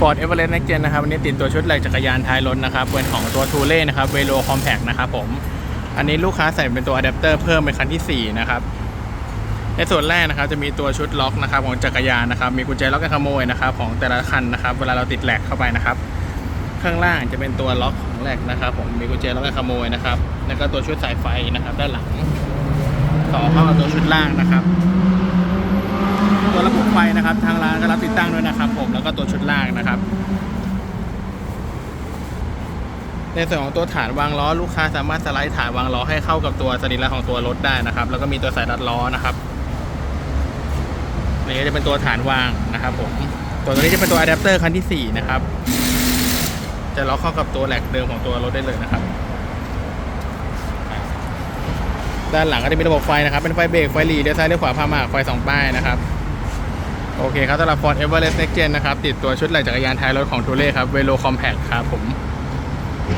Ford Everest Next Gen นะครับวันนี้ติดตัวชุดแหลกจักรยานท้ายรถนะครับเป็นของตัว t u l e นะครับ Velo Compact นะครับผม อันนี้ลูกค้าใส่เป็นตัวอะแดปเตอร์เพิ่มเป็นคันที่ 4 นะครับ ในส่วนแรกนะครับจะมีตัวชุดล็อกนะครับของจักรยานนะครับมีกุญแจล็อกกันขโมยนะครับของแต่ละคันนะครับเวลาเราติดแหลกเข้าไปนะครับข้างล่างจะเป็นตัวล็อกของแหลกนะครับผมมีกุญแจล็อกกันขโมยนะครับแล้วก็ตัวชุดสายไฟนะครับด้านหลัง ต่อเข้ากับตัวชุดล่างนะครับ ตัวระบบไฟนะครับ ทางร้านก็รับติดตั้งด้วยนะครับ ผมแล้วก็ตัวชุดล่างนะครับ ในส่วนของตัวฐานวางล้อลูกค้าสามารถสไลด์ฐานวางล้อให้เข้ากับตัวสรีระของตัวรถได้นะครับ แล้วก็มีตัวสายรัดล้อนะครับนี่ก็จะเป็นตัวฐานวางนะครับ ผมตัวนี้จะเป็นตัวอะแดปเตอร์คันที่4นะครับจะล็อกเข้ากับตัวแหลกเดิมของตัวรถได้เลยนะครับ ด้านหลังก็จะมีระบบไฟนะครับ เป็นไฟเบรกไฟหลีเลี้ยวซ้ายเลี้ยวขวาพามากไฟสองป้ายนะครับ โอเคครับสำหรับ Ford Everest Next Gen นะครับ ติดตัวชุดไหล่จักรยานท้ายรถของทูเล่ครับ Velo Compact ครับผม